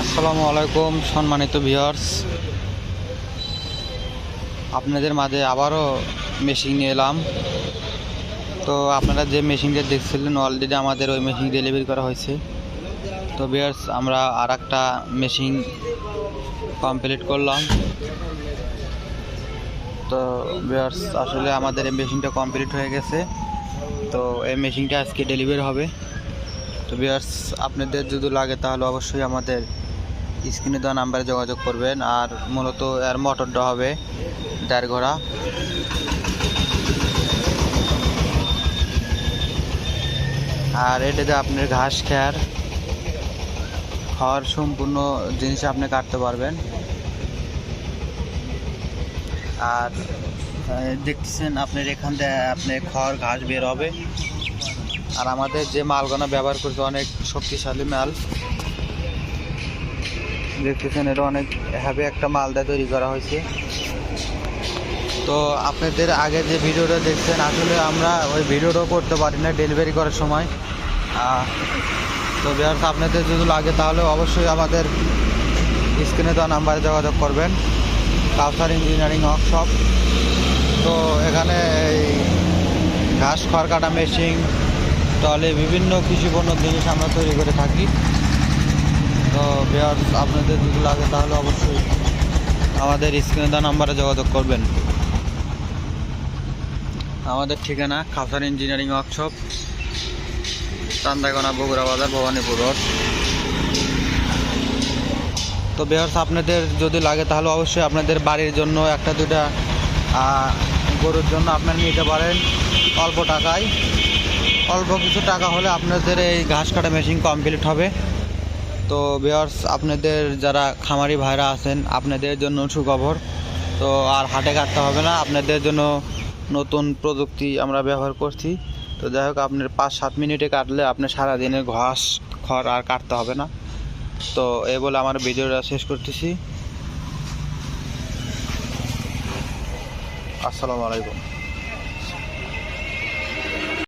আসসালামু আলাইকুম, সম্মানিত ভিউয়ার্স। আপনাদের মাঝে আবারও মেশিন নিয়ে এলাম। তো আপনারা যে মেশিনটা দেখছিলেন অলরেডি আমাদের ওই মেশিন ডেলিভারি করা হয়েছে। তো ভিউয়ার্স, আমরা আর একটা মেশিন কমপ্লিট করলাম। তো ভিউয়ার্স, আসলে আমাদের এই মেশিনটা কমপ্লিট হয়ে গেছে। তো এই মেশিনটা আজকে ডেলিভারি হবে। তো ভিউয়ার্স, আপনাদের যদি লাগে তাহলে অবশ্যই আমাদের স্ক্রিনে দেওয়া নাম্বারে যোগাযোগ করবেন আর মূলত এর মোটরটা হবে দেড় ঘোড়া। আর এটাতে আপনার ঘাস খেয়ার খড় সম্পূর্ণ জিনিস আপনি কাটতে পারবেন। আর দেখতেছেন আপনার এখান থেকে আপনার খড় ঘাস বের হবে। আর আমাদের যে মালগুলো ব্যবহার করছে অনেক শক্তিশালী মাল। দেখতেছেন এটা অনেক হ্যাভি একটা মালদা তৈরি করা হয়েছে। তো আপনাদের আগে যে ভিডিওটা দেখছেন, আসলে আমরা ওই ভিডিওটাও করতে পারি না ডেলিভারি করার সময়। তো বিহার আপনাদের যদি লাগে তাহলে অবশ্যই আমাদের স্ক্রিনে দেওয়া নাম্বারে যোগাযোগ করবেন। কাউসার ইঞ্জিনিয়ারিং ওয়ার্কশপ তো এখানে এই ঘাস, খড় কাটা মেশিন তাহলে বিভিন্ন কৃষি পণ্য জিনিস আমরা তৈরি করে থাকি। তো বিহার আপনাদের যদি লাগে তাহলে অবশ্যই আমাদের স্ক্রিনে দেওয়া নাম্বারে যোগাযোগ করবেন। আমাদের ঠিকানা Khasar engineering workshop Chandagona, Bogura Bazar, Bhabanipur road তো বেহার্স আপনাদের যদি লাগে তাহলে অবশ্যই আপনাদের বাড়ির জন্য একটা দুটা গরুর জন্য আপনারা নিতে পারেন অল্প টাকায়। অল্প কিছু টাকা হলে আপনাদের এই ঘাস কাটা মেশিন কমপ্লিট হবে। তো বেয়ার্স আপনাদের যারা খামারি ভাইরা আছেন, আপনাদের জন্য সুখবর। তো আর হাটে কাটতে হবে না, আপনাদের জন্য নতুন প্রযুক্তি আমরা ব্যবহার করছি। তো যাই হোক, আপনার পাঁচ, সাত মিনিটে কাটলে আপনার সারাদিনের ঘাস, খড় আর কাটতে হবে না। তো এই বলে আমার ভিডিওটা শেষ করতেছি। আসসালামু আলাইকুম।